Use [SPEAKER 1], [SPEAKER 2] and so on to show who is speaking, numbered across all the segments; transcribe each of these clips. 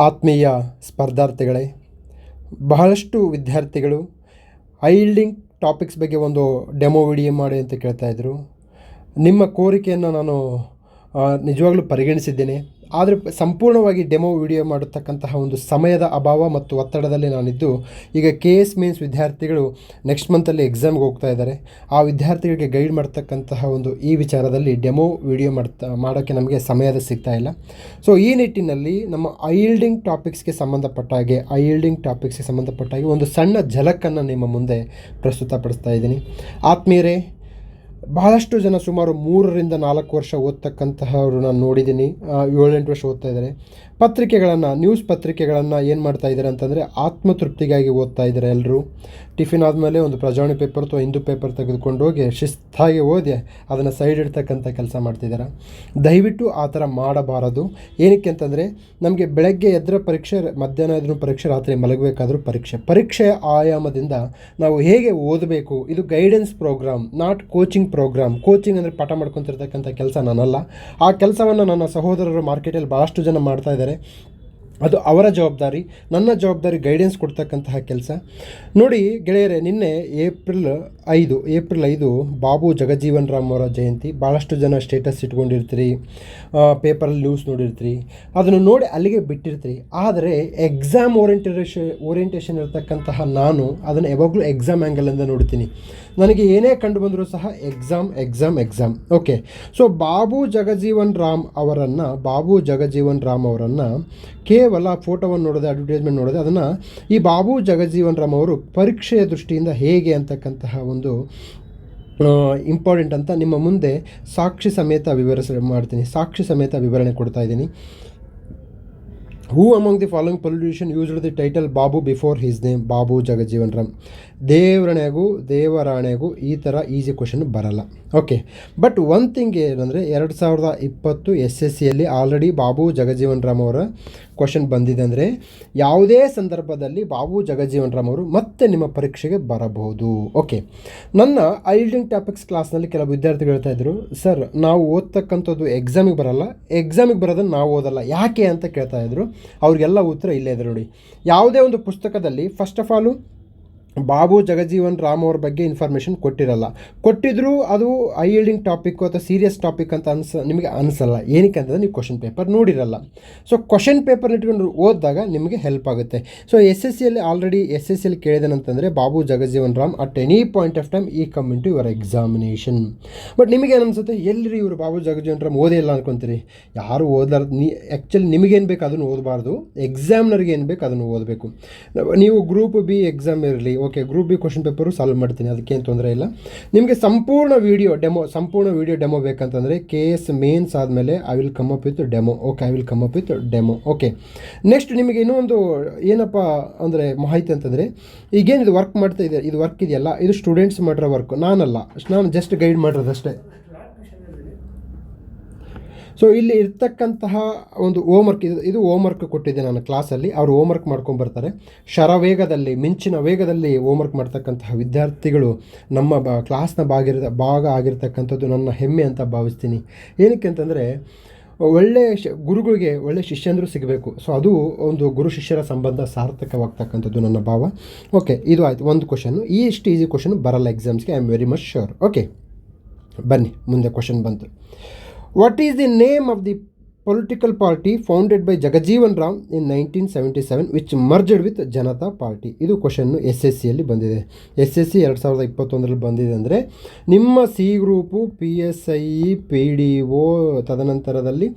[SPEAKER 1] ಆತ್ಮೀಯ ಸ್ಪರ್ಧಾರ್ಥಿಗಳೇ, ಬಹಳಷ್ಟು ವಿದ್ಯಾರ್ಥಿಗಳು ಐಲ್ಡಿಂಗ್ ಟಾಪಿಕ್ಸ್ ಬಗ್ಗೆ ಒಂದು ಡೆಮೋ ವಿಡಿಯೋ ಮಾಡಿ ಅಂತ ಕೇಳ್ತಾಯಿದ್ರು ನಿಮ್ಮ ಕೋರಿಕೆಯನ್ನು ನಾನು ನಿಜವಾಗ್ಲೂ ಪರಿಗಣಿಸಿದ್ದೇನೆ. ಆದರೆ ಸಂಪೂರ್ಣವಾಗಿ ಡೆಮೋ ವಿಡಿಯೋ ಮಾಡತಕ್ಕಂತಹ ಒಂದು ಸಮಯದ ಅಭಾವ ಮತ್ತು ಒತ್ತಡದಲ್ಲಿ ನಾನಿದ್ದು, ಈಗ ಕೆ ಎಸ್ ಮೀನ್ಸ್ ವಿದ್ಯಾರ್ಥಿಗಳು ನೆಕ್ಸ್ಟ್ ಮಂತಲ್ಲಿ ಎಕ್ಸಾಮ್ಗೆ ಹೋಗ್ತಾ ಇದ್ದಾರೆ. ಆ ವಿದ್ಯಾರ್ಥಿಗಳಿಗೆ ಗೈಡ್ ಮಾಡ್ತಕ್ಕಂತಹ ಒಂದು ಈ ವಿಚಾರದಲ್ಲಿ ಡೆಮೋ ವಿಡಿಯೋ ಮಾಡ್ತಾ ಮಾಡೋಕ್ಕೆ ನಮಗೆ ಸಮಯದ ಸಿಗ್ತಾ ಇಲ್ಲ. ಸೊ ಈ ನಿಟ್ಟಿನಲ್ಲಿ ನಮ್ಮ ಐಲ್ಡಿಂಗ್ ಟಾಪಿಕ್ಸ್ಗೆ ಸಂಬಂಧಪಟ್ಟ ಹಾಗೆ ಐಲ್ಡಿಂಗ್ ಟಾಪಿಕ್ಸ್ಗೆ ಸಂಬಂಧಪಟ್ಟ ಹಾಗೆ ಒಂದು ಸಣ್ಣ ಝಲಕನ್ನು ನಿಮ್ಮ ಮುಂದೆ ಪ್ರಸ್ತುತಪಡಿಸ್ತಾ ಇದ್ದೀನಿ. ಆತ್ಮೀಯರೇ ಬಹಳಷ್ಟು ಜನ ಸುಮಾರು ಮೂರರಿಂದ ನಾಲ್ಕು ವರ್ಷ ಓದ್ತಕ್ಕಂತಹವರು ನಾನು ನೋಡಿದ್ದೀನಿ ಏಳೆಂಟು ವರ್ಷ ಓದ್ತಾ ಇದ್ದಾರೆ. ಪತ್ರಿಕೆಗಳನ್ನು ನ್ಯೂಸ್ ಪತ್ರಿಕೆಗಳನ್ನು ಏನು ಮಾಡ್ತಾ ಇದ್ದಾರೆ ಅಂತಂದರೆ ಆತ್ಮತೃಪ್ತಿಗಾಗಿ ಓದ್ತಾ ಇದ್ದಾರೆ ಎಲ್ಲರೂ ಟಿಫಿನ್ ಆದಮೇಲೆ ಒಂದು ಪ್ರಜಾವಣಿ ಪೇಪರ್ ಅಥವಾ ಹಿಂದೂ ಪೇಪರ್ ತೆಗೆದುಕೊಂಡು ಹೋಗಿ ಶಿಸ್ತಾಗಿ ಓದಿ ಅದನ್ನು ಸೈಡ್ ಇಡ್ತಕ್ಕಂಥ ಕೆಲಸ ಮಾಡ್ತಿದ್ದಾರೆ. ದಯವಿಟ್ಟು ಆ ಥರ ಮಾಡಬಾರದು. ಏನಕ್ಕೆ ಅಂತಂದರೆ ನಮಗೆ ಬೆಳಗ್ಗೆ ಎದ್ರ ಪರೀಕ್ಷೆ, ಮಧ್ಯಾಹ್ನ ಎದ್ರೂ ಪರೀಕ್ಷೆ, ರಾತ್ರಿ ಮಲಗಬೇಕಾದ್ರೂ ಪರೀಕ್ಷೆ. ಪರೀಕ್ಷೆಯ ಆಯಾಮದಿಂದ ನಾವು ಹೇಗೆ ಓದಬೇಕು, ಇದು guidance program not coaching program coaching ಅಂದರೆ ಪಾಠ ಮಾಡ್ಕೊತಿರ್ತಕ್ಕಂಥ ಕೆಲಸ ನಾನಲ್ಲ. ಆ ಕೆಲಸವನ್ನು ನನ್ನ ಸಹೋದರರು ಮಾರ್ಕೆಟಲ್ಲಿ ಭಾಳಷ್ಟು ಜನ ಮಾಡ್ತಾ ಇದ್ದಾರೆ ಅದು ಅವರ ಜವಾಬ್ದಾರಿ, ನನ್ನ ಜವಾಬ್ದಾರಿ ಗೈಡೆನ್ಸ್ ಕೊಡ್ತಕ್ಕಂತಹ ಕೆಲಸ. ನೋಡಿ ಗೆಳೆಯರೆ, ನಿನ್ನೆ ಏಪ್ರಿಲ್ ಐದು, ಏಪ್ರಿಲ್ ಐದು, ಬಾಬು ಜಗಜೀವನ್ ರಾಮ್ ಅವರ ಜಯಂತಿ. ಭಾಳಷ್ಟು ಜನ ಸ್ಟೇಟಸ್ ಇಟ್ಕೊಂಡಿರ್ತೀರಿ ಪೇಪರಲ್ಲಿ ನ್ಯೂಸ್ ನೋಡಿರ್ತೀರಿ. ಅದನ್ನು ನೋಡಿ ಅಲ್ಲಿಗೆ ಬಿಟ್ಟಿರ್ತೀರಿ. ಆದರೆ ಎಕ್ಸಾಮ್ ಓರಿಯಂಟೇಷನ್ ಓರಿಯೆಂಟೇಷನ್ ಇರತಕ್ಕಂತಹ ನಾನು ಅದನ್ನು ಯಾವಾಗಲೂ ಎಕ್ಸಾಮ್ ಆ್ಯಂಗಲಿಂದ ನೋಡ್ತೀನಿ. ನನಗೆ ಏನೇ ಕಂಡು ಬಂದರೂ ಸಹ exam exam exam. Okay. So, Babu Jagjivan Ram ಅವರನ್ನು, ಬಾಬು ಜಗಜೀವನ್ ರಾಮ್ ಅವರನ್ನು ಕೇವಲ ಫೋಟೋವನ್ನು ನೋಡೋದೆ ಅಡ್ವರ್ಟೈಸ್ಮೆಂಟ್ ನೋಡಿದೆ, ಅದನ್ನು ಈ ಬಾಬು ಜಗಜೀವನ್ ರಾಮ್ ಅವರು ಪರೀಕ್ಷೆಯ ದೃಷ್ಟಿಯಿಂದ ಹೇಗೆ ಅಂತಕ್ಕಂತಹ ಒಂದು ಇಂಪಾರ್ಟೆಂಟ್ ಅಂತ ನಿಮ್ಮ ಮುಂದೆ ಸಾಕ್ಷಿ ಸಮೇತ ವಿವರಿಸ, ಮಾಡ್ತೀನಿ. ಸಾಕ್ಷಿ ಸಮೇತ ವಿವರಣೆ ಕೊಡ್ತಾ ಇದ್ದೀನಿ. Who among the following pollution used the title Babu before his name Babu Jagjivan Ram ದೇವರಣೆಗೂ ದೇವರಾಣೆಗೂ ಈ ಥರ ಈಸಿ ಕ್ವಶನ್ ಬರಲ್ಲ. ಓಕೆ ಬಟ್ ಒನ್ ಥಿಂಗ್ ಏನಂದರೆ, ಎರಡು ಸಾವಿರದ ಇಪ್ಪತ್ತು ಎಸ್ ಎಸ್ ಸಿಯಲ್ಲಿ ಆಲ್ರೆಡಿ ಬಾಬು ಜಗಜೀವನ್ ರಾಮ್ ಅವರ ಕ್ವಶನ್ ಬಂದಿದೆ ಅಂದರೆ, ಯಾವುದೇ ಸಂದರ್ಭದಲ್ಲಿ ಬಾಬು ಜಗಜೀವನ್ ರಾಮ್ ಅವರು ಮತ್ತೆ ನಿಮ್ಮ ಪರೀಕ್ಷೆಗೆ ಬರಬಹುದು. ಓಕೆ ನನ್ನ ಐಲ್ಡಿಂಗ್ ಟಾಪಿಕ್ಸ್ ಕ್ಲಾಸ್ನಲ್ಲಿ ಕೆಲವು ವಿದ್ಯಾರ್ಥಿಗಳು ಹೇಳ್ತಾ ಇದ್ರು ಸರ್ ನಾವು ಓದ್ತಕ್ಕಂಥದ್ದು ಎಕ್ಸಾಮಿಗೆ ಬರಲ್ಲ. ಎಕ್ಸಾಮಿಗೆ ಬರೋದನ್ನು ನಾವು ಓದಲ್ಲ. ಯಾಕೆ? ಅಂತ ಕೇಳ್ತಾ ಇದ್ರು. ಅವ್ರಿಗೆಲ್ಲ ಉತ್ತರ ಇಲ್ಲೇ ಇದೆ ನೋಡಿ. ಯಾವುದೇ ಒಂದು ಪುಸ್ತಕದಲ್ಲಿ first of all Babu Jagjivan Ram ಅವ್ರ ಬಗ್ಗೆ ಇನ್ಫಾರ್ಮೇಷನ್ ಕೊಟ್ಟಿರಲ್ಲ. ಕೊಟ್ಟಿದ್ರೂ ಅದು ಐ ಎಲ್ಡಿಂಗ್ ಟಾಪಿಕ್ ಅಥವಾ ಸೀರಿಯಸ್ ಟಾಪಿಕ್ ಅಂತ ಅನ್ಸ, ನಿಮಗೆ ಅನಿಸಲ್ಲ. ಏನಕ್ಕೆ ಅಂತಂದರೆ ನೀವು ಕ್ವಶನ್ ಪೇಪರ್ ನೋಡಿರಲ್ಲ. ಸೊ ಕ್ವಶನ್ ಪೇಪರ್ ಇಟ್ಕೊಂಡು ಓದಿದಾಗ ನಿಮಗೆ ಹೆಲ್ಪ್ ಆಗುತ್ತೆ. ಸೊ ಎಸ್ ಎಸ್ ಸಿಯಲ್ಲಿ ಆಲ್ರೆಡಿ ಎಸ್ ಎಸ್ ಸಿಯಲ್ಲಿ ಕೇಳಿದೇನಂತಂದರೆ Babu Jagjivan Ram at any point of time ಈ come to your examination but ನಿಮಗೆ ಅನಿಸುತ್ತೆ? ಎಲ್ಲರಿ ಇವರು ಬಾಬು ಜಗಜೀವನ್ ರಾಮ್ ಓದೇ ಇಲ್ಲ ಅನ್ಕೊಂತೀರಿ. ಯಾರು ಓದಲಾರ್ದು ನೀ ಆ್ಯಕ್ಚುಲಿ ನಿಮಗೇನು ಬೇಕು ಅದನ್ನು ಓದಬಾರ್ದು. ಎಕ್ಸಾಮ್ನರ್ಗೆ ಏನು ಬೇಕು ಅದನ್ನು ಓದಬೇಕು. ನೀವು ಗ್ರೂಪ್ ಬಿ ಎಕ್ಸಾಮ್ ಇರಲಿ okay group B question paper solve ಮಾಡ್ತೀನಿ, ಅದಕ್ಕೇನು ತೊಂದರೆ ಇಲ್ಲ. ನಿಮಗೆ ಸಂಪೂರ್ಣ ವೀಡಿಯೋ ಡೆಮೋ ಸಂಪೂರ್ಣ ವೀಡಿಯೋ ಡೆಮೋ ಬೇಕಂತಂದರೆ ಕೆ ಎಸ್ ಮೇನ್ಸ್ ಆದಮೇಲೆ I will come up with demo okay I will come up with demo okay next ನಿಮಗೆ ಇನ್ನೊಂದು ಏನಪ್ಪ ಅಂದರೆ ಮಾಹಿತಿ ಅಂತಂದರೆ, ಈಗೇನು ಇದು ವರ್ಕ್ ಮಾಡ್ತಾ ಇದೆ ಇದು ವರ್ಕ್ ಇದೆಯಲ್ಲ, ಇದು ಸ್ಟೂಡೆಂಟ್ಸ್ ಮಾಡಿರೋ ವರ್ಕ್ ನಾನಲ್ಲ, ನಾನು ಜಸ್ಟ್ ಗೈಡ್ ಮಾಡಿರೋದಷ್ಟೇ. ಸೊ ಇಲ್ಲಿ ಇರ್ತಕ್ಕಂತಹ ಒಂದು ಹೋಮ್ವರ್ಕ್ ಇದು ಇದು ಹೋಮ್ವರ್ಕ್ ಕೊಟ್ಟಿದ್ದೆ ನಾನು ಕ್ಲಾಸಲ್ಲಿ ಅವರು ಹೋಮ್ವರ್ಕ್ ಮಾಡ್ಕೊಂಬರ್ತಾರೆ ಶರವೇಗದಲ್ಲಿ, ಮಿಂಚಿನ ವೇಗದಲ್ಲಿ ಹೋಮ್ವರ್ಕ್ ಮಾಡ್ತಕ್ಕಂತಹ ವಿದ್ಯಾರ್ಥಿಗಳು ನಮ್ಮ ಬ ಕ್ಲಾಸ್ನ ಭಾಗಿರ ಭಾಗ ಆಗಿರ್ತಕ್ಕಂಥದ್ದು ನನ್ನ ಹೆಮ್ಮೆ ಅಂತ ಭಾವಿಸ್ತೀನಿ. ಏನಕ್ಕೆ ಅಂತಂದರೆ ಒಳ್ಳೆಯ ಶ, ಗುರುಗಳಿಗೆ ಒಳ್ಳೆ ಶಿಷ್ಯಂದರು ಸಿಗಬೇಕು. ಸೊ ಅದು ಒಂದು ಗುರು ಶಿಷ್ಯರ ಸಂಬಂಧ ಸಾರ್ಥಕವಾಗ್ತಕ್ಕಂಥದ್ದು ನನ್ನ ಭಾವ. ಓಕೆ ಇದು ಆಯಿತು. ಒಂದು ಕ್ವಶನ್ನು ಈ ಇಷ್ಟು ಈಸಿ ಕ್ವಶನ್ ಬರಲ್ಲ ಎಕ್ಸಾಮ್ಸ್ಗೆ I am very much sure okay ಬನ್ನಿ. ಮುಂದೆ ಕ್ವಶನ್ ಬಂತು. What is the name of the political party founded by Jagjivan Ram in nineteen seventy seven which merged with Janata party ಇದು ಕ್ವಶನ್ನು S S ಸಿಯಲ್ಲಿ ಬಂದಿದೆ. S S C ಎರಡು ಸಾವಿರದ ಇಪ್ಪತ್ತೊಂದರಲ್ಲಿ ಬಂದಿದೆ ಅಂದರೆ ನಿಮ್ಮ C group P S I P D O ತದನಂತರದಲ್ಲಿ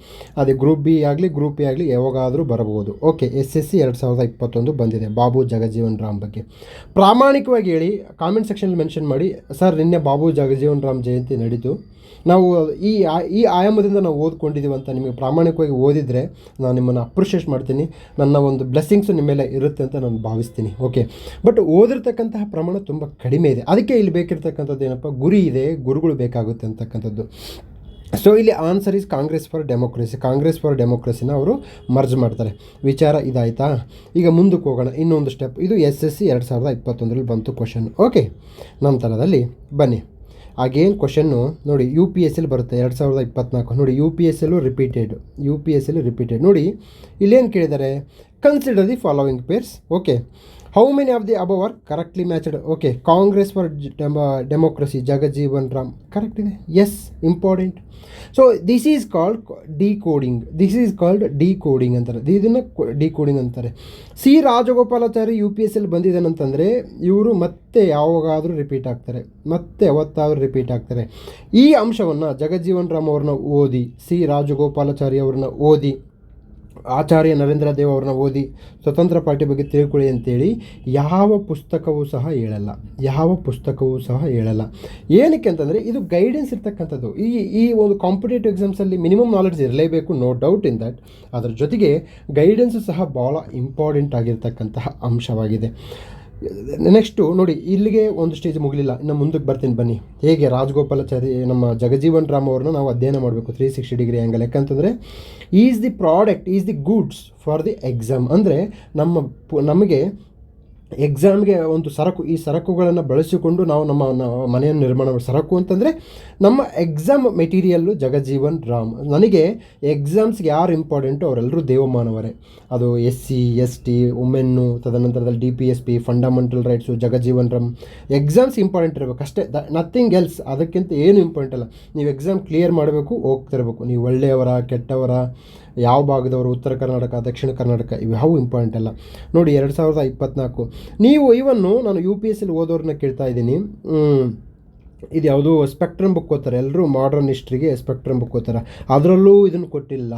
[SPEAKER 1] ಅದೇ ಗ್ರೂಪ್ ಬಿ ಆಗಲಿ ಗ್ರೂಪ್ ಎ ಆಗಲಿ ಯಾವಾಗಾದರೂ ಬರಬಹುದು. ಓಕೆ ಎಸ್ ಎಸ್ ಸಿ ಎರಡು ಸಾವಿರದ ಇಪ್ಪತ್ತೊಂದು ಬಂದಿದೆ ಬಾಬು ಜಗಜೀವನ್ ರಾಮ್ ಬಗ್ಗೆ. ಪ್ರಾಮಾಣಿಕವಾಗಿ ಹೇಳಿ ಕಾಮೆಂಟ್ ಸೆಕ್ಷನಲ್ಲಿ ಮೆನ್ಷನ್ ಮಾಡಿ. ಸರ್ ನಿನ್ನೆ ಬಾಬು ಜಗಜೀವನ್ ರಾಮ್ ಜಯಂತಿ ನಡೀತು. ನಾವು ಈ ಈ ಆಯಾಮದಿಂದ ನಾವು ಓದ್ಕೊಂಡಿದ್ದೀವಿ ಅಂತ ನಿಮಗೆ ಪ್ರಾಮಾಣಿಕವಾಗಿ ಓದಿದರೆ ನಾನು ನಿಮ್ಮನ್ನು ಅಪ್ರಿಷಿಯೇಟ್ ಮಾಡ್ತೀನಿ. ನನ್ನ ಒಂದು ಬ್ಲೆಸ್ಸಿಂಗ್ಸು ನಿಮ್ಮ ಮೇಲೆ ಇರುತ್ತೆ ಅಂತ ನಾನು ಭಾವಿಸ್ತೀನಿ. ಓಕೆ ಬಟ್ ಓದಿರ್ತಕ್ಕಂತಹ ಪ್ರಮಾಣ ತುಂಬ ಕಡಿಮೆ ಇದೆ. ಅದಕ್ಕೆ ಇಲ್ಲಿ ಬೇಕಿರ್ತಕ್ಕಂಥದ್ದು ಏನಪ್ಪ? ಗುರಿ ಇದೆ, ಗುರುಗಳು ಬೇಕಾಗುತ್ತೆ ಅಂತಕ್ಕಂಥದ್ದು. ಸೊ ಇಲ್ಲಿ answer is Congress for democracy Congress for ಡೆಮೋಕ್ರಸಿನ ಅವರು ಮರ್ಜ್ ಮಾಡ್ತಾರೆ. ವಿಚಾರ ಇದಾಯ್ತಾ? ಈಗ ಮುಂದಕ್ಕೆ ಹೋಗೋಣ. ಇನ್ನೊಂದು ಸ್ಟೆಪ್ ಇದು ಎಸ್ ಎಸ್ ಸಿ ಎರಡು ಸಾವಿರದ ಇಪ್ಪತ್ತೊಂದರಲ್ಲಿ ಬಂತು ಕ್ವಶನ್ ಓಕೆ ನಂತರದಲ್ಲಿ ಬನ್ನಿ. ಅಗೇನ್ ಕ್ವಶನ್ನು ನೋಡಿ ಯು ಪಿ ಎಸ್ ಎಲ್ ಬರುತ್ತೆ ಎರಡು ಸಾವಿರದ ಇಪ್ಪತ್ನಾಲ್ಕು ನೋಡಿ U P S L repeated U P S L repeated ನೋಡಿ ಇಲ್ಲೇನು ಕೇಳಿದ್ದಾರೆ consider the following pairs okay how many of the above are correctly matched okay Congress for Democracy Jagjivan Ram correct ಇದೆ yes important so this is called decoding this is called decoding ಅಂತಾರೆ ಇದನ್ನು decoding ಅಂತಾರೆ C Rajagopalachari U P S L ಬಂದಿದ್ದಾನಂತಂದರೆ ಇವರು ಮತ್ತೆ ಯಾವಾಗಾದರೂ repeat ಆಗ್ತಾರೆ ಮತ್ತೆ ಅವತ್ತಾದರೂ repeat ಆಗ್ತಾರೆ ಈ ಅಂಶವನ್ನು ಜಗಜೀವನ್ ರಾಮ್ ಅವ್ರನ್ನ ಓದಿ, ಸಿ. ರಾಜಗೋಪಾಲಾಚಾರಿ ಅವ್ರನ್ನ ಓದಿ ಆಚಾರ್ಯ ನರೇಂದ್ರ ದೇವ್ ಅವ್ರನ್ನ ಓದಿ ಸ್ವತಂತ್ರ ಪಾರ್ಟಿ ಬಗ್ಗೆ ತಿಳ್ಕೊಳ್ಳಿ ಅಂತೇಳಿ ಯಾವ ಪುಸ್ತಕವೂ ಸಹ ಹೇಳಲ್ಲ. ಯಾವ ಪುಸ್ತಕವೂ ಸಹ ಹೇಳಲ್ಲ. ಏನಕ್ಕೆ ಅಂತಂದರೆ ಇದು ಗೈಡೆನ್ಸ್ ಇರ್ತಕ್ಕಂಥದ್ದು. ಈ ಈ ಒಂದು ಕಾಂಪಿಟೇಟಿವ್ ಎಕ್ಸಾಮ್ಸಲ್ಲಿ ಮಿನಿಮಮ್ ನಾಲೆಡ್ಜ್ ಇರಲೇಬೇಕು ನೋ ಡೌಟ್ ಇನ್ ದಟ್ ಅದರ ಜೊತೆಗೆ ಗೈಡೆನ್ಸು ಸಹ ಭಾಳ ಇಂಪಾರ್ಟೆಂಟ್ ಆಗಿರ್ತಕ್ಕಂತಹ ಅಂಶವಾಗಿದೆ. ನೆಕ್ಸ್ಟು ನೋಡಿ, ಇಲ್ಲಿಗೆ ಒಂದು ಸ್ಟೇಜ್ ಮುಗಲಿಲ್ಲ. ಇನ್ನು ಮುಂದಕ್ಕೆ ಬರ್ತೀನಿ, ಬನ್ನಿ. ಹೇಗೆ ರಾಜಗೋಪಾಲಾಚಾರಿ ನಮ್ಮ ಜಗಜೀವನ್ ರಾಮ್ ಅವ್ರನ್ನ ನಾವು ಅಧ್ಯಯನ ಮಾಡಬೇಕು ತ್ರೀ ಸಿಕ್ಸ್ಟಿ ಡಿಗ್ರಿ ಆ್ಯಂಗಲ್ ಯಾಕಂತಂದರೆ is the product is the goods for the exam ಅಂದರೆ, ನಮ್ಮ ನಮಗೆ ಎಕ್ಸಾಮ್ಗೆ ಒಂದು ಸರಕು, ಈ ಸರಕುಗಳನ್ನು ಬಳಸಿಕೊಂಡು ನಾವು ನಮ್ಮ ಮನೆಯನ್ನು ನಿರ್ಮಾಣ ಸರಕು ಅಂತಂದರೆ ನಮ್ಮ ಎಕ್ಸಾಮ್ ಮೆಟೀರಿಯಲ್ಲು ಜಗಜೀವನ್ ರಾಮ್. ನನಗೆ ಎಕ್ಸಾಮ್ಸ್ಗೆ ಯಾರು ಇಂಪಾರ್ಟೆಂಟು ಅವರೆಲ್ಲರೂ ದೇವಮಾನವರೇ. ಅದು S C S T women ತದನಂತರದಲ್ಲಿ D P S P fundamental rights Jagjivan Ram. Exams important ಇರಬೇಕು, ಅಷ್ಟೇ, ದ ನಥಿಂಗ್ ಎಲ್ಸ್ ಅದಕ್ಕಿಂತ ಏನು ಇಂಪಾರ್ಟೆಂಟ್ ಅಲ್ಲ. ನೀವು ಎಕ್ಸಾಮ್ ಕ್ಲಿಯರ್ ಮಾಡಬೇಕು ಹೋಗ್ತಿರಬೇಕು ನೀವು ಒಳ್ಳೆಯವರ, ಕೆಟ್ಟವರ ಯಾವ ಭಾಗದವರು ಉತ್ತರ ಕರ್ನಾಟಕ, ದಕ್ಷಿಣ ಕರ್ನಾಟಕ ಇವು ಇಂಪಾರ್ಟೆಂಟ್ ಅಲ್ಲ. ನೋಡಿ, ಎರಡು ಸಾವಿರದ ಇಪ್ಪತ್ನಾಲ್ಕು. ನೀವು ಇವನ್ನು ನಾನು ಯು ಪಿ ಎಸ್ ಸಿಲಿ ಓದೋರನ್ನ ಕೇಳ್ತಾ ಇದ್ದೀನಿ. ಇದು ಯಾವುದು ಸ್ಪೆಕ್ಟ್ರಮ್ ಬುಕ್ ಓದ್ತಾರೆ. ಎಲ್ಲರೂ ಮಾಡರ್ನ್ ಹಿಸ್ಟ್ರಿಗೆ ಸ್ಪೆಕ್ಟ್ರಮ್ ಬುಕ್ ಓದ್ತಾರೆ. ಅದರಲ್ಲೂ ಇದನ್ನು ಕೊಟ್ಟಿಲ್ಲ.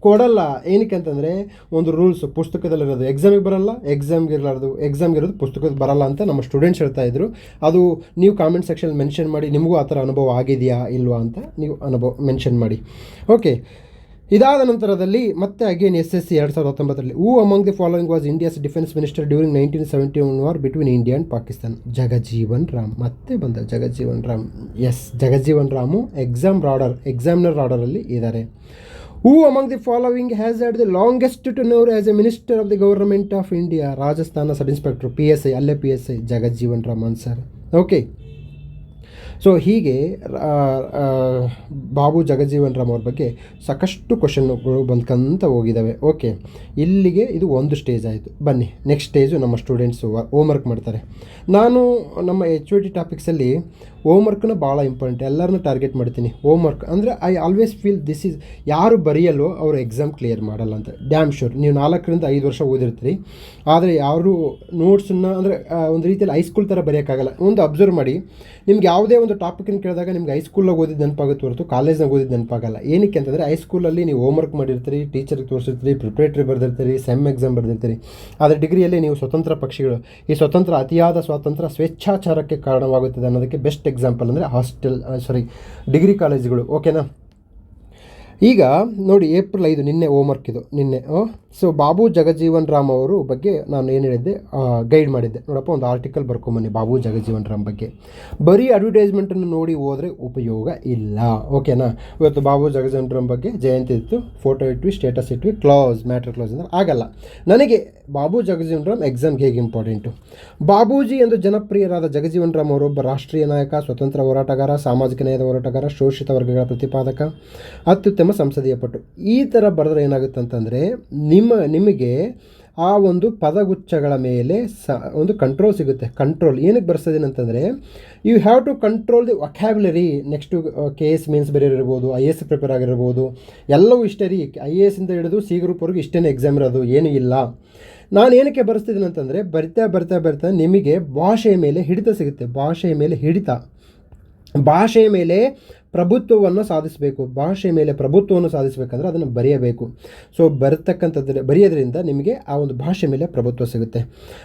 [SPEAKER 1] ಕೊಡಲ್ಲ. ಏನಕ್ಕೆ ಅಂತಂದರೆ, ಒಂದು ರೂಲ್ಸ್ ಪುಸ್ತಕದಲ್ಲಿರೋದು ಎಕ್ಸಾಮಿಗೆ ಬರಲ್ಲ ಎಕ್ಸಾಮ್ಗೆ ಇರಲಾರ್ದು ಎಕ್ಸಾಮ್ಗೆ ಇರೋದು ಪುಸ್ತಕದ ಬರಲ್ಲ ಅಂತ ನಮ್ಮ ಸ್ಟೂಡೆಂಟ್ಸ್ ಹೇಳ್ತಾ ಇದ್ರು. ಅದು ನೀವು ಕಾಮೆಂಟ್ ಸೆಕ್ಷನ್ ಮೆನ್ಷನ್ ಮಾಡಿ ನಿಮಗೂ ಆ ಥರ ಅನುಭವ ಆಗಿದೆಯಾ, ಇಲ್ವಾ ಅಂತ ನೀವು ಅನುಭವ ಮೆನ್ಷನ್ ಮಾಡಿ. ಓಕೆ ಇದಾದ ನಂತರದಲ್ಲಿ ಮತ್ತೆ ಅಗೇನ್ ಎಸ್ ಎಸ್ ಸಿ ಎರಡು ಸಾವಿರದ ಹತ್ತೊಂಬತ್ತರಲ್ಲಿ who among the following was India's defence minister during nineteen seventy one war between India and Pakistan Jagjivan Ram ಮತ್ತೆ ಬಂದ Jagjivan Ram yes Jagjivan Ram exam radar examiner ರಾಡರಲ್ಲಿ ಇದ್ದಾರೆ who among the following has had the longest tenure as a minister of the government of India Rajasthan sub inspector P S I ಅಲ್ಲೇ P S I Jagjivan Ram sir okay so ಹೀಗೆ ಬಾಬು ಜಗಜೀವನ್ ರಾಮ್ ಅವ್ರ ಬಗ್ಗೆ ಸಾಕಷ್ಟು ಕ್ವಶನ್ಗಳು ಬಂದ್ಕಂತ ಹೋಗಿದ್ದಾವೆ okay ಇಲ್ಲಿಗೆ ಇದು ಒಂದು stage ಆಯಿತು. ಬನ್ನಿ ನೆಕ್ಸ್ಟ್ ಸ್ಟೇಜು ನಮ್ಮ ಸ್ಟೂಡೆಂಟ್ಸು ಹೋಮ್ವರ್ಕ್ ಮಾಡ್ತಾರೆ. ನಾನು ನಮ್ಮ ಎಚ್ ಒ ಟಿ ಟಾಪಿಕ್ಸಲ್ಲಿ ಹೋಮ್ವರ್ಕ್ನ ಭಾಳ ಇಂಪಾರ್ಟೆಂಟ್ ಎಲ್ಲರನ್ನೂ ಟಾರ್ಗೆಟ್ ಮಾಡ್ತೀನಿ. ಹೋಮ್ವರ್ಕ್ ಅಂದರೆ I always feel this is ಯಾರು ಬರೆಯಲ್ಲೋ ಅವರು ಎಕ್ಸಾಮ್ ಕ್ಲಿಯರ್ ಮಾಡಲ್ಲ ಅಂತ. ಡ್ಯಾಮ್ ಶೋರ್ ನೀವು ನಾಲ್ಕರಿಂದ ಐದು ವರ್ಷ ಓದಿರ್ತೀರಿ. ಆದರೆ ಯಾರು ನೋಟ್ಸನ್ನು ಅಂದರೆ ಒಂದು ರೀತಿಯಲ್ಲಿ ಹೈಸ್ಕೂಲ್ ಥರ ಬರೆಯೋಕ್ಕಾಗಲ್ಲ. ಒಂದು ಅಬ್ಸರ್ವ್ ಮಾಡಿ. ನಿಮ್ಗೆ ಯಾವುದೇ ಒಂದು ಟಾಪಿಕ್ನ ಕೇಳಿದಾಗ ನಿಮ್ಗೆ ಹೈಸ್ಕೂಲಾಗ ಓದಿದ್ದು ನೆನಪಾಗುತ್ತೆ ಹೊರತು ಕಾಲೇಜ್ನಾಗ ಓದಿದ್ದು ನೆನಪಾಗಲ್ಲ. ಏನಕ್ಕೆ ಅಂತಂದರೆ ಹೈಸ್ಕೂಲಲ್ಲಿ ನೀವು ಹೋಮ್ವರ್ಕ್ ಮಾಡಿರ್ತೀರಿ ಟೀಚರ್ಗೆ ತೋರಿಸಿರ್ತೀರಿ ಪ್ರಿಪ್ರೇಟ್ರಿ ಬರೆದಿರ್ತೀರಿ ಸೆಮ್ ಎಕ್ಸಾಮ್ ಬರೆದಿರ್ತೀರಿ. ಆದರೆ ಡಿಗ್ರಿಯಲ್ಲಿ ನೀವು ಸ್ವತಂತ್ರ ಪಕ್ಷಿಗಳು. ಈ ಸ್ವತಂತ್ರ ಅತಿಯಾದ ಸ್ವಾತಂತ್ರ್ಯ ಸ್ವೇಚ್ಛಾಚಾರಕ್ಕೆ ಕಾರಣವಾಗುತ್ತದೆ ಅನ್ನೋದಕ್ಕೆ ಬೆಸ್ಟ್ ಎಕ್ಸಾಂಪಲ್ ಅಂದರೆ ಹಾಸ್ಟೆಲ್ ಸಾರಿ ಡಿಗ್ರಿ ಕಾಲೇಜುಗಳು ಓಕೆನಾ ಈಗ ನೋಡಿ ಏಪ್ರಿಲ್ ಐದು ನಿನ್ನೆ ಹೋಮ್ವರ್ಕ್ ಇದು, ನಿನ್ನೆ ಸೊ ಬಾಬು ಜಗಜೀವನ್ ರಾಮ್ ಅವರು ಬಗ್ಗೆ ನಾನು ಏನು ಹೇಳಿದ್ದೆ? ಗೈಡ್ ಮಾಡಿದ್ದೆ. ನೋಡಪ್ಪ, ಒಂದು ಆರ್ಟಿಕಲ್ ಬರ್ಕೊಂಬನ್ನಿ ಬಾಬು ಜಗಜೀವನ್ ರಾಮ್ ಬಗ್ಗೆ. ಬರೀ ಅಡ್ವರ್ಟೈಸ್ಮೆಂಟನ್ನು ನೋಡಿ ಹೋದರೆ ಉಪಯೋಗ ಇಲ್ಲ. ಓಕೆನಾ ಇವತ್ತು ಬಾಬು ಜಗಜೀವನ್ ರಾಮ್ ಬಗ್ಗೆ ಜಯಂತಿ ಇತ್ತು ಫೋಟೋ ಇಟ್ವಿ ಸ್ಟೇಟಸ್ ಇಟ್ವಿ ಕ್ಲೋಸ್ ಮ್ಯಾಟ್ರ್ ಕ್ಲೋಸ್ ಅಂದರೆ ಆಗಲ್ಲ. ನನಗೆ ಬಾಬು ಜಗಜೀವನ್ ರಾಮ್ ಎಕ್ಸಾಮ್ಗೆ ಹೇಗೆ ಇಂಪಾರ್ಟೆಂಟು ಬಾಬೂಜಿ ಎಂದು ಜನಪ್ರಿಯರಾದ ಜಗಜೀವನ್ ರಾಮ್ ಅವರೊಬ್ಬ ರಾಷ್ಟ್ರೀಯ ನಾಯಕ, ಸ್ವತಂತ್ರ ಹೋರಾಟಗಾರ, ಸಾಮಾಜಿಕ ನ್ಯಾಯದ ಹೋರಾಟಗಾರ, ಶೋಷಿತ ವರ್ಗಗಳ ಪ್ರತಿಪಾದಕ, ಅತ್ಯುತ್ತಮ ಸಂಸದೀಯ ಪಟ್ಟು ಈ ಥರ ಬರೆದ್ರೆ ಏನಾಗುತ್ತೆ ಅಂತಂದರೆ ನಿಮ್ಮ, ನಿಮಗೆ ಆ ಒಂದು ಪದಗುಚ್ಛಗಳ ಮೇಲೆ ಸ, ಒಂದು ಕಂಟ್ರೋಲ್ ಸಿಗುತ್ತೆ. ಕಂಟ್ರೋಲ್ ಏನಕ್ಕೆ ಬರ್ಸೋದೇನು ಅಂತಂದರೆ you have to control the vocabulary next K S means ಇರ್ಬೋದು ಐ ಎ ಎಸ್ ಪ್ರಿಪೇರ್ ಆಗಿರ್ಬೋದು. ಎಲ್ಲವೂ ಇಷ್ಟೇ ರೀ. ಐ ಎ ಎಸ್ಸಿಂದ ಹಿಡಿದು ಸಿ ಗ್ರೂಪ್ವರೆಗೂ ಇಷ್ಟೇ ಎಕ್ಸಾಮ್ ಇರೋದು. ಏನೂ ಇಲ್ಲ. ನಾನು ಏನಕ್ಕೆ ಬರೆಸ್ತಿದ್ದೀನಿ ಅಂತಂದರೆ, ಬರ್ತಾ ಬರ್ತಾ ಬರ್ತಾ ನಿಮಗೆ ಭಾಷೆಯ ಮೇಲೆ ಹಿಡಿತ ಸಿಗುತ್ತೆ. ಭಾಷೆಯ ಮೇಲೆ ಹಿಡಿತ. ಭಾಷೆಯ ಮೇಲೆ ಪ್ರಭುತ್ವವನ್ನು ಸಾಧಿಸಬೇಕು ಭಾಷೆ ಮೇಲೆ ಪ್ರಭುತ್ವವನ್ನು ಸಾಧಿಸಬೇಕಂದ್ರೆ ಅದನ್ನು ಬರೆಯಬೇಕು. ಸೊ ಬರತಕ್ಕಂಥದ್ದು ಬರೆಯೋದ್ರಿಂದ ನಿಮಗೆ ಆ ಒಂದು ಭಾಷೆ ಮೇಲೆ ಪ್ರಭುತ್ವ ಸಿಗುತ್ತೆ.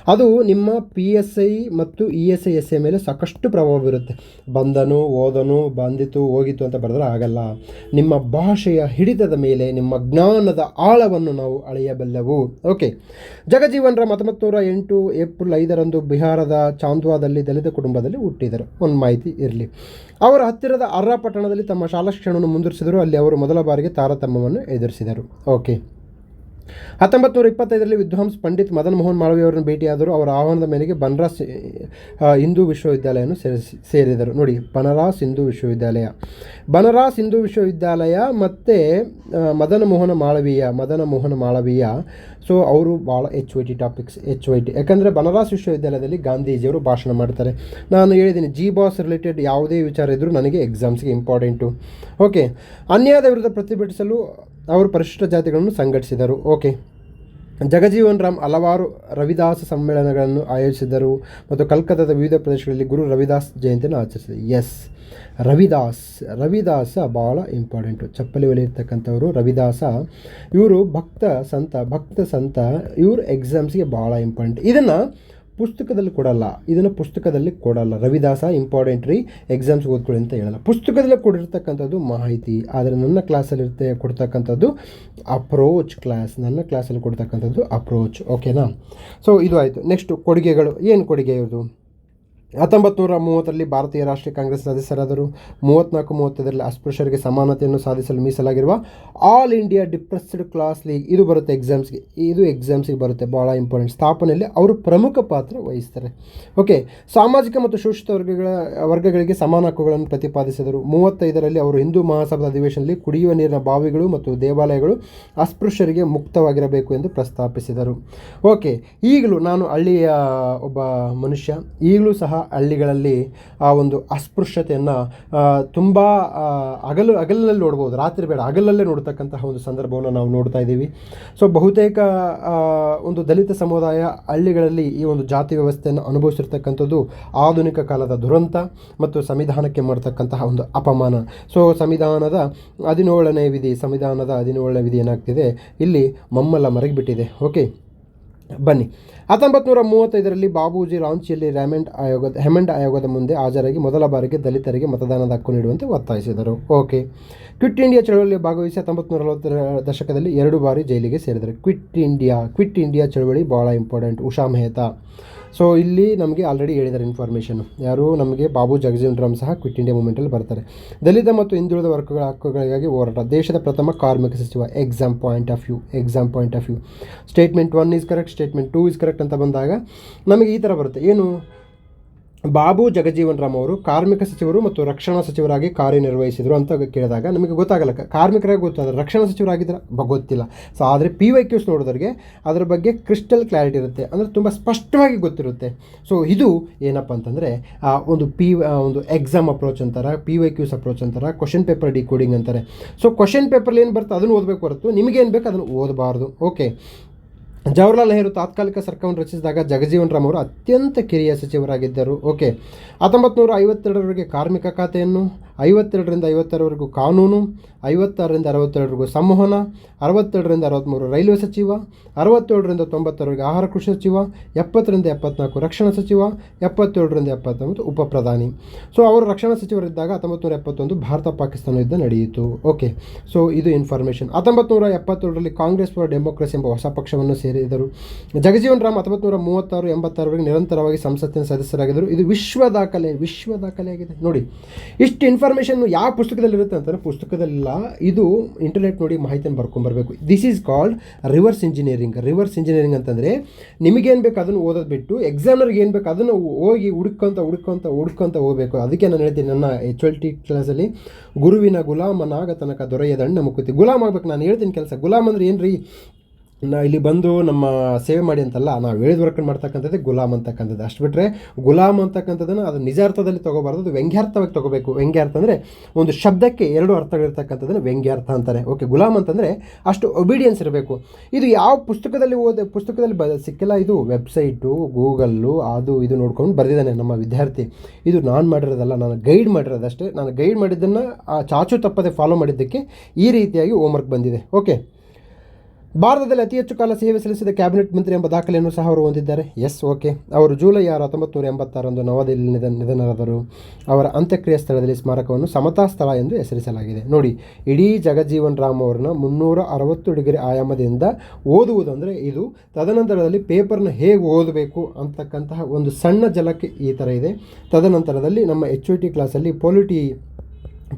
[SPEAKER 1] ಅದು ನಿಮ್ಮ ಪಿ ಎಸ್ ಐ ಮತ್ತು E S I S I ಮೇಲೆ ಸಾಕಷ್ಟು ಪ್ರಭಾವ ಬೀರುತ್ತೆ. ಬಂದನು, ಓದನು, ಬಂದಿತು ಹೋಗಿತ್ತು ಅಂತ ಬರೆದ್ರೆ ಆಗಲ್ಲ. ನಿಮ್ಮ ಭಾಷೆಯ ಹಿಡಿತದ ಮೇಲೆ, ನಿಮ್ಮ ಜ್ಞಾನದ ಆಳವನ್ನು ನಾವು ಅಳೆಯಬಲ್ಲೆವು. ಓಕೆ ಜಗಜೀವನರ ಹತ್ತೊಂಬತ್ತು ನೂರ ಎಂಟು ಏಪ್ರಿಲ್ ಐದರಂದು ಬಿಹಾರದ ಚಾಂದ್ವಾದಲ್ಲಿ ದಲಿತ ಕುಟುಂಬದಲ್ಲಿ ಹುಟ್ಟಿದರು. ಒಂದು ಮಾಹಿತಿ ಇರಲಿ. ಅವರ ಹತ್ತಿರದ ಅರ್ರಾ ಪಟ್ಟಣದಲ್ಲಿ ತಮ್ಮ ಶಾಲಾ ಶಿಕ್ಷಣವನ್ನು ಮುಂದುವರಿಸಿದರು ಅಲ್ಲಿ ಅವರು ಮೊದಲ ಬಾರಿಗೆ ತಾರತಮ್ಯವನ್ನು ಎದುರಿಸಿದರು. ಓಕೆ. ಹತ್ತೊಂಬತ್ತು ನೂರ ಇಪ್ಪತ್ತೈದರಲ್ಲಿ ವಿದ್ವಾಂಸ್ ಪಂಡಿತ್ ಮದನ್ ಮೋಹನ್ ಮಾಳವೀಯ ಅವರನ್ನು ಭೇಟಿಯಾದರು. ಅವರ ಆಹ್ವಾನದ ಮೇರೆಗೆ ಬನರಾಸ್ ಹಿಂದೂ ವಿಶ್ವವಿದ್ಯಾಲಯವನ್ನು ಸೇರಿದರು. ನೋಡಿ, ಬನರಾಸ್ ಹಿಂದೂ ವಿಶ್ವವಿದ್ಯಾಲಯ. ಬನರಾಸ್ ಹಿಂದೂ ವಿಶ್ವವಿದ್ಯಾಲಯ ಮತ್ತು ಮದನ ಮೋಹನ ಮಾಳವೀಯ, ಮದನ ಮೋಹನ ಮಾಳವೀಯ. ಸೊ ಅವರು ಭಾಳ H Y T topics H Y T ಯಾಕಂದರೆ ಬನರಾಸ್ ವಿಶ್ವವಿದ್ಯಾಲಯದಲ್ಲಿ ಗಾಂಧೀಜಿಯವರು ಭಾಷಣ ಮಾಡ್ತಾರೆ. ನಾನು ಹೇಳಿದ್ದೀನಿ ಜಿ ಬಾಸ್ ರಿಲೇಟೆಡ್ ಯಾವುದೇ ವಿಚಾರ ಇದ್ದರೂ ನನಗೆ ಎಕ್ಸಾಮ್ಸ್ಗೆ ಇಂಪಾರ್ಟೆಂಟು ಓಕೆ ಅನ್ಯಾಯದ ವಿರುದ್ಧ ಪ್ರತಿಭಟಿಸಲು ಅವರು ಪರಿಶಿಷ್ಟ ಜಾತಿಗಳನ್ನು ಸಂಘಟಿಸಿದರು. ಓಕೆ. ಜಗಜೀವನ್ ರಾಮ್ ಹಲವಾರು ರವಿದಾಸ ಸಮ್ಮೇಳನಗಳನ್ನು ಆಯೋಜಿಸಿದರು ಮತ್ತು ಕಲ್ಕತ್ತಾದ ವಿವಿಧ ಪ್ರದೇಶಗಳಲ್ಲಿ ಗುರು ರವಿದಾಸ್ ಜಯಂತಿಯನ್ನು ಆಚರಿಸಿದರು. ಎಸ್. ರವಿದಾಸ್, ರವಿದಾಸ ಭಾಳ ಇಂಪಾರ್ಟೆಂಟು ಚಪ್ಪಲಿ ಒಲಿರ್ತಕ್ಕಂಥವರು ರವಿದಾಸ. ಇವರು ಭಕ್ತ ಸಂತ ಭಕ್ತ ಸಂತ, ಇವರು ಎಕ್ಸಾಮ್ಸ್ಗೆ ಭಾಳ ಇಂಪಾರ್ಟೆಂಟ್ ಇದನ್ನು ಪುಸ್ತಕದಲ್ಲಿ ಕೊಡಲ್ಲ. ಇದನ್ನು ಪುಸ್ತಕದಲ್ಲಿ ಕೊಡಲ್ಲ. ರವಿದಾಸ ಇಂಪಾರ್ಟೆಂಟ್ ರೀ ಎಕ್ಸಾಮ್ಸ್ ಓದ್ಕೊಳ್ಳಿ ಅಂತ ಹೇಳಲ್ಲ. ಪುಸ್ತಕದಲ್ಲಿ ಕೊಡಿರ್ತಕ್ಕಂಥದ್ದು ಮಾಹಿತಿ, ಆದರೆ ನನ್ನ ಕ್ಲಾಸಲ್ಲಿ ಕೊಡ್ತಕ್ಕಂಥದ್ದು ಅಪ್ರೋಚ್ ಕ್ಲಾಸ್ ನನ್ನ ಕ್ಲಾಸಲ್ಲಿ ಕೊಡ್ತಕ್ಕಂಥದ್ದು ಅಪ್ರೋಚ್ ಓಕೆನಾ ಸೊ ಇದು ಆಯಿತು. ನೆಕ್ಸ್ಟ್ ಕೊಡುಗೆಗಳು. ಏನು ಕೊಡುಗೆ ಇವ್ರದ್ದು? ಹತ್ತೊಂಬತ್ತು ನೂರ ಮೂವತ್ತರಲ್ಲಿ ಭಾರತೀಯ ರಾಷ್ಟ್ರೀಯ ಕಾಂಗ್ರೆಸ್ ಸದಸ್ಯರಾದರು. ಮೂವತ್ನಾಲ್ಕು ಮೂವತ್ತೈದರಲ್ಲಿ ಅಸ್ಪೃಶ್ಯರಿಗೆ ಸಮಾನತೆಯನ್ನು ಸಾಧಿಸಲು ಮೀಸಲಾಗಿರುವ all India depressed class league ಇದು ಬರುತ್ತೆ ಎಕ್ಸಾಮ್ಸ್ಗೆ. ಇದು ಎಕ್ಸಾಮ್ಸ್ಗೆ ಬರುತ್ತೆ. ಭಾಳ ಇಂಪಾರ್ಟೆಂಟ್. ಸ್ಥಾಪನೆಯಲ್ಲಿ ಅವರು ಪ್ರಮುಖ ಪಾತ್ರ ವಹಿಸ್ತಾರೆ. ಓಕೆ, ಸಾಮಾಜಿಕ ಮತ್ತು ಶೋಷಿತ ವರ್ಗಗಳ, ವರ್ಗಗಳಿಗೆ ಸಮಾನ ಹಕ್ಕುಗಳನ್ನು ಪ್ರತಿಪಾದಿಸಿದರು. ಮೂವತ್ತೈದರಲ್ಲಿ ಅವರು ಹಿಂದೂ ಮಹಾಸಭಾದ ಅಧಿವೇಶನದಲ್ಲಿ ಕುಡಿಯುವ ನೀರಿನ ಬಾವಿಗಳು ಮತ್ತು ದೇವಾಲಯಗಳು ಅಸ್ಪೃಶ್ಯರಿಗೆ ಮುಕ್ತವಾಗಿರಬೇಕು ಎಂದು ಪ್ರಸ್ತಾಪಿಸಿದರು. ಓಕೆ, ಈಗಲೂ ನಾನು ಹಳ್ಳಿಯ ಒಬ್ಬ ಮನುಷ್ಯ. ಈಗಲೂ ಸಹ ಹಳ್ಳಿಗಳಲ್ಲಿ ಆ ಒಂದು ಅಸ್ಪೃಶ್ಯತೆಯನ್ನು ತುಂಬ ಹಗಲು ಹಗಲಲ್ಲಿ ನೋಡ್ಬೋದು. ರಾತ್ರಿ ಬೇಡ ಹಗಲಲ್ಲೇ ನೋಡ್ತಕ್ಕಂತಹ ಒಂದು ಸಂದರ್ಭವನ್ನು ನಾವು ನೋಡ್ತಾ ಇದ್ದೀವಿ. ಸೊ ಬಹುತೇಕ ಒಂದು ದಲಿತ ಸಮುದಾಯ ಹಳ್ಳಿಗಳಲ್ಲಿ ಈ ಒಂದು ಜಾತಿ ವ್ಯವಸ್ಥೆಯನ್ನು ಅನುಭವಿಸಿರ್ತಕ್ಕಂಥದ್ದು ಆಧುನಿಕ ಕಾಲದ ದುರಂತ ಮತ್ತು ಸಂವಿಧಾನಕ್ಕೆ ಮಾಡ್ತಕ್ಕಂತಹ ಒಂದು ಅಪಮಾನ. ಸೊ ಸಂವಿಧಾನದ ಹದಿನೇಳನೇ ವಿಧಿ, ಸಂವಿಧಾನದ ಹದಿನೇಳನೇ ವಿಧಿ ಏನಾಗ್ತಿದೆ? ಇಲ್ಲಿ ಮಮ್ಮಲ್ಲ ಮರಗಿಬಿಟ್ಟಿದೆ. ಓಕೆ ಬನ್ನಿ. ಹತ್ತೊಂಬತ್ತು ನೂರ ಮೂವತ್ತೈದರಲ್ಲಿ ಬಾಬೂಜಿ ರಾಂಚಿಯಲ್ಲಿ ರ್ಯಾಮೆಂಡ್ ಆಯೋಗದ ಹೆಮಂಡ್ ಆಯೋಗದ ಮುಂದೆ ಹಾಜರಾಗಿ ಮೊದಲ ಬಾರಿಗೆ ದಲಿತರಿಗೆ ಮತದಾನದ ಹಕ್ಕು ನೀಡುವಂತೆ ಒತ್ತಾಯಿಸಿದರು. ಓಕೆ. ಕ್ವಿಟ್ ಇಂಡಿಯಾ ಚಳವಳಿಯಲ್ಲಿ ಭಾಗವಹಿಸಿ ಹತ್ತೊಂಬತ್ತು ನೂರ ದಶಕದಲ್ಲಿ ಎರಡು ಬಾರಿ ಜೈಲಿಗೆ ಸೇರಿದರು. ಕ್ವಿಟ್ ಇಂಡಿಯಾ ಕ್ವಿಟ್ ಇಂಡಿಯಾ ಚಳವಳಿ ಭಾಳ ಇಂಪಾರ್ಟೆಂಟ್. ಉಷಾ ಮೆಹ್ತಾ ಸೊ ಇಲ್ಲಿ ನಮಗೆ ಆಲ್ರೆಡಿ ಹೇಳಿದ್ದಾರೆ ಇನ್ಫಾರ್ಮೇಷನ್ ಯಾರು? ನಮಗೆ ಬಾಬು ಜಗಜೀವನ್ ರಾಮ್ ಸಹ ಕ್ವಿಟ್ ಇಂಡಿಯಾ ಮೂಮೆಂಟಲ್ಲಿ ಬರ್ತಾರೆ. ದಲಿತ ಮತ್ತು ಹಿಂದುಳಿದ ವರ್ಗಗಳ ಹಕ್ಕುಗಳಿಗಾಗಿ ಹೋರಾಟ. ದೇಶದ ಪ್ರಥಮ ಕಾರ್ಮಿಕ ಸಚಿವ. Exam point of view exam point of view statement one is correct statement two is correct ಅಂತ ಬಂದಾಗ ನಮಗೆ ಈ ಥರ ಬರುತ್ತೆ. ಏನು? ಬಾಬು ಜಗಜೀವನ್ ರಾಮ್ ಅವರು ಕಾರ್ಮಿಕ ಸಚಿವರು ಮತ್ತು ರಕ್ಷಣಾ ಸಚಿವರಾಗಿ ಕಾರ್ಯನಿರ್ವಹಿಸಿದರು ಅಂತ ಕೇಳಿದಾಗ ನಮಗೆ ಗೊತ್ತಾಗಲ್ಲ. ಕಾರ್ಮಿಕರಾಗಿ ಗೊತ್ತಾದ್ರೆ ರಕ್ಷಣಾ ಸಚಿವರಾಗಿದ್ದರೆ ಗೊತ್ತಿಲ್ಲ. ಸೊ ಆದರೆ ಪಿ ವೈ ಕ್ಯೂಸ್ ನೋಡಿದವ್ರಿಗೆ ಅದರ ಬಗ್ಗೆ ಕ್ರಿಸ್ಟಲ್ ಕ್ಲಾರಿಟಿ ಇರುತ್ತೆ. ಅಂದರೆ ತುಂಬ ಸ್ಪಷ್ಟವಾಗಿ ಗೊತ್ತಿರುತ್ತೆ. ಸೊ ಇದು ಏನಪ್ಪ ಅಂತಂದರೆ ಒಂದು ಪಿ ಒಂದು ಎಕ್ಸಾಮ್ ಅಪ್ರೋಚ್ ಅಂತಾರೆ ಪಿ ವೈ ಕ್ಯೂಸ್ ಅಪ್ರೋಚ್ ಅಂತಾರೆ ಕ್ವಶನ್ ಪೇಪರ್ ಡಿಕೋಡಿಂಗ್ ಅಂತಾರೆ. ಸೊ ಕ್ವಶನ್ ಪೇಪರ್ಲಿ ಏನು ಬರುತ್ತೆ? ಅದನ್ನು ಓದಬೇಕು ಹೊರತು ನಿಮಗೇನು ಬೇಕು ಅದನ್ನು ಓದಬಾರ್ದು. ಓಕೆ ಜವಾಹರ್ಲಾಲ್ ನೆಹರು ತಾತ್ಕಾಲಿಕ ಸರ್ಕಾರವನ್ನು ರಚಿಸಿದಾಗ ಜಗಜೀವನ್ ರಾಮ್ ಅವರು ಅತ್ಯಂತ ಕಿರಿಯ ಸಚಿವರಾಗಿದ್ದರು. ಓಕೆ. ಹತ್ತೊಂಬತ್ತು ನೂರ ಐವತ್ತೆರಡರವರೆಗೆ ಕಾರ್ಮಿಕ ಖಾತೆಯನ್ನು ಐವತ್ತೆರಡರಿಂದ ಐವತ್ತಾರವರೆಗೂ ಕಾನೂನು, ಐವತ್ತಾರರಿಂದ ಅರವತ್ತೆರಡರಿಗೂ ಸಂವಹನ ಅರವತ್ತೆರಡರಿಂದ ಅರವತ್ತ್ಮೂರು ರೈಲ್ವೆ ಸಚಿವ, ಅರವತ್ತೇಳರಿಂದ ತೊಂಬತ್ತರವರೆಗೆ ಆಹಾರ ಕೃಷಿ ಸಚಿವ, ಎಪ್ಪತ್ತರಿಂದ ಎಪ್ಪತ್ನಾಲ್ಕು ರಕ್ಷಣಾ ಸಚಿವ, ಎಪ್ಪತ್ತೇಳರಿಂದ ಎಪ್ಪತ್ತೊಂಬತ್ತು ಉಪ ಪ್ರಧಾನಿ. ಸೊ ಅವರು ರಕ್ಷಣಾ ಸಚಿವರಿದ್ದಾಗ ಹತ್ತೊಂಬತ್ತು ನೂರ ಎಪ್ಪತ್ತೊಂದು ಭಾರತ ಪಾಕಿಸ್ತಾನ ಯುದ್ಧ ನಡೆಯಿತು. ಓಕೆ ಸೊ ಇದು ಇನ್ಫಾರ್ಮೇಷನ್ ಹತ್ತೊಂಬತ್ತು ನೂರ ಎಪ್ಪತ್ತೇಳರಲ್ಲಿ ಕಾಂಗ್ರೆಸ್ ಫಾರ್ ಡೆಮೋಕ್ರಸಿ ಎಂಬ ಹೊಸ ಪಕ್ಷವನ್ನು ಸೇರಿದರು. ಜಗಜೀವನ್ ರಾಮ್ ಹತ್ತೊಂಬತ್ತು ನೂರ ಮೂವತ್ತಾರು ಎಂಬತ್ತಾರವರೆಗೆ ನಿರಂತರವಾಗಿ ಸಂಸತ್ತಿನ ಸದಸ್ಯರಾಗಿದ್ದರು. ಇದು ವಿಶ್ವ ದಾಖಲೆ, ವಿಶ್ವ ದಾಖಲೆಯಾಗಿದೆ. ನೋಡಿ, ಇಷ್ಟು ಇನ್ಫಾರ್ಮೇಷನ್ ಯಾವ ಪುಸ್ತಕದಲ್ಲಿ ಇರುತ್ತೆ ಅಂತಂದರೆ ಪುಸ್ತಕದಲ್ಲಿಲ್ಲ ಇದು ಇಂಟರ್ನೆಟ್ ನೋಡಿ ಮಾಹಿತಿಯನ್ನು ಬರ್ಕೊಂಬರ್ಬೇಕು this is called reverse engineering reverse engineering ಅಂತಂದರೆ ನಿಮಗೇನು ಬೇಕು ಅದನ್ನು ಓದೋದು ಬಿಟ್ಟು ಎಕ್ಸಾಮ್ನರ್ಗೆ ಏನು ಬೇಕು ಅದನ್ನು ಹೋಗಿ ಹುಡ್ಕೊಂತ ಹುಡ್ಕೊಂತ ಹುಡ್ಕೊಂತ ಹೋಗಬೇಕು. ಅದಕ್ಕೆ ನಾನು ಹೇಳ್ತೀನಿ ನನ್ನ ಎಚ್ ಎಲ್ ಟಿ ಕ್ಲಾಸಲ್ಲಿ ಗುರುವಿನ ಗುಲಾಮನಾಗ ತನಕ ದೊರೆಯದಣ್ಣ ಮುಕ್ತಿ. ಗುಲಾಮ್ ಆಗ್ಬೇಕು, ನಾನು ಹೇಳ್ತೀನಿ ಕೆಲಸ. ಗುಲಾಮ್ ಅಂದರೆ ಏನು ರೀ ನಾ ಇಲ್ಲಿ ಬಂದು ನಮ್ಮ ಸೇವೆ ಮಾಡಿ ಅಂತಲ್ಲ, ನಾವು ಹೇಳಿದ ವರ್ಕನ್ನು ಮಾಡ್ತಕ್ಕಂಥದ್ದೇ ಗುಲಾಮ್ ಅಂತಕ್ಕಂಥದ್ದು. ಅಷ್ಟು ಬಿಟ್ಟರೆ ಗುಲಾಮ್ ಅಂತಕ್ಕಂಥದ್ದನ್ನು ಅದು ನಿಜ ಅರ್ಥದಲ್ಲಿ ತೊಗೋಬಾರ್ದು, ಅದು ವ್ಯಂಗ್ಯಾರ್ಥವಾಗಿ ತೊಗೋಬೇಕು. ವ್ಯಂಗ್ಯಾರ್ಥ ಅಂದರೆ ಒಂದು ಶಬ್ದಕ್ಕೆ ಎರಡು ಅರ್ಥಗಳಿರ್ತಕ್ಕಂಥದ್ದನ್ನು ವ್ಯಂಗ್ಯಾರ್ಥ ಅಂತಾರೆ. ಓಕೆ ಗುಲಾಮ್ ಅಂತಂದರೆ ಅಷ್ಟು ಒಬಿಡಿಯನ್ಸ್ ಇರಬೇಕು. ಇದು ಯಾವ ಪುಸ್ತಕದಲ್ಲಿ ಓದ, ಪುಸ್ತಕದಲ್ಲಿ ಬ, ಸಿಕ್ಕಿಲ್ಲ, ಇದು ವೆಬ್ಸೈಟು, ಗೂಗಲ್ಲು, ಅದು ಇದು ನೋಡ್ಕೊಂಡು ಬರೆದಿದ್ದಾನೆ ನಮ್ಮ ವಿದ್ಯಾರ್ಥಿ. ಇದು ನಾನು ಮಾಡಿರೋದಲ್ಲ, ನಾನು ಗೈಡ್ ಮಾಡಿರೋದಷ್ಟೇ. ನಾನು ಗೈಡ್ ಮಾಡಿದ್ದನ್ನು ಆ ಚಾಚು ತಪ್ಪದೆ ಫಾಲೋ ಮಾಡಿದ್ದಕ್ಕೆ ಈ ರೀತಿಯಾಗಿ ಹೋಮ್ವರ್ಕ್ ಬಂದಿದೆ. ಓಕೆ ಭಾರತದಲ್ಲಿ ಅತಿ ಹೆಚ್ಚು ಕಾಲ ಸೇವೆ ಸಲ್ಲಿಸಿದ ಕ್ಯಾಬಿನೆಟ್ ಮಂತ್ರಿ ಎಂಬ ದಾಖಲೆಯನ್ನು ಸಹ ಅವರು ಹೊಂದಿದ್ದಾರೆ. Yes, okay. ಅವರು ಜೂಲೈ ಆರು ಹತ್ತೊಂಬತ್ತು ನೂರ ಎಂಬತ್ತಾರರಂದು ನವದೆಹಲಿ ನಿಧನ ನಿಧನರಾದರು. ಅವರ ಅಂತ್ಯಕ್ರಿಯೆ ಸ್ಥಳದಲ್ಲಿ ಸ್ಮಾರಕವನ್ನು ಸಮತಾ ಸ್ಥಳ ಎಂದು ಹೆಸರಿಸಲಾಗಿದೆ. ನೋಡಿ, ಇಡೀ ಜಗಜೀವನ್ ರಾಮ್ ಅವರನ್ನ ಮುನ್ನೂರ ಅರವತ್ತು ಡಿಗ್ರಿ ಆಯಾಮದಿಂದ ಓದುವುದಂದರೆ ಇದು ತದನಂತರದಲ್ಲಿ ಪೇಪರ್ನ ಹೇಗೆ ಓದಬೇಕು ಅಂತಕ್ಕಂತಹ ಒಂದು ಸಣ್ಣ ಜಲಕ್ಕೆ ಈ ಥರ ಇದೆ. ತದನಂತರದಲ್ಲಿ ನಮ್ಮ ಎಚ್ ಯು ಟಿ ಕ್ಲಾಸಲ್ಲಿ ಪೊಲಿಟಿ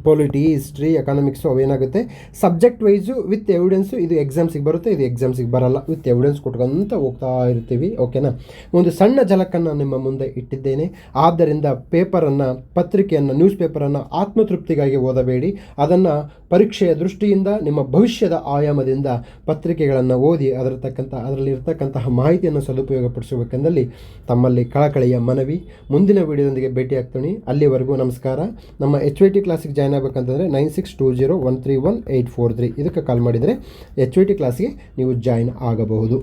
[SPEAKER 1] ಪೊಲಿಟಿ ಹಿಸ್ಟ್ರಿ ಎಕನಾಮಿಕ್ಸು ಅವೇನಾಗುತ್ತೆ? ಸಬ್ಜೆಕ್ಟ್ ವೈಸು ವಿತ್ ಎವಿಡೆನ್ಸು ಇದು ಎಕ್ಸಾಮ್ಸಿಗೆ ಬರುತ್ತೆ. ಇದು ಎಕ್ಸಾಮ್ಸಿಗೆ ಬರಲ್ಲ. ವಿತ್ ಎವಿಡೆನ್ಸ್ ಕೊಟ್ಕೊಂತ ಹೋಗ್ತಾ ಇರ್ತೀವಿ. ಓಕೆನಾ ಒಂದು ಸಣ್ಣ ಜಲಕನ್ನು ನಿಮ್ಮ ಮುಂದೆ ಇಟ್ಟಿದ್ದೇನೆ. ಆದ್ದರಿಂದ ಪೇಪರನ್ನು, ಪತ್ರಿಕೆಯನ್ನು ನ್ಯೂಸ್ ಪೇಪರನ್ನು ಆತ್ಮತೃಪ್ತಿಗಾಗಿ ಓದಬೇಡಿ. ಅದನ್ನು ಪರೀಕ್ಷೆಯ ದೃಷ್ಟಿಯಿಂದ, ನಿಮ್ಮ ಭವಿಷ್ಯದ ಆಯಾಮದಿಂದ ಪತ್ರಿಕೆಗಳನ್ನು ಓದಿ ಅದರ ತಕ್ಕಂಥ ಅದರಲ್ಲಿ ಮಾಹಿತಿಯನ್ನು ಸದುಪಯೋಗಪಡಿಸಬೇಕೆಂದಲ್ಲಿ ತಮ್ಮಲ್ಲಿ ಕಳಕಳಿಯ ಮನವಿ. ಮುಂದಿನ ವಿಡಿಯೋದೊಂದಿಗೆ ಭೇಟಿ ಆಗ್ತೀನಿ ಅಲ್ಲಿವರೆಗೂ ನಮಸ್ಕಾರ. ನಮ್ಮ ಎಚ್ ವೈ ಟಿ ಕ್ಲಾಸಿಗೆ join ಆಗಬೇಕಂತಂದರೆ nine six two zero one three one eight four three ಇದಕ್ಕೆ ಕಾಲ್ ಮಾಡಿದರೆ ಎಚ್ ವಿ ಟಿ ಕ್ಲಾಸ್ಗೆ ನೀವು ಜಾಯ್ನ್ ಆಗಬಹುದು.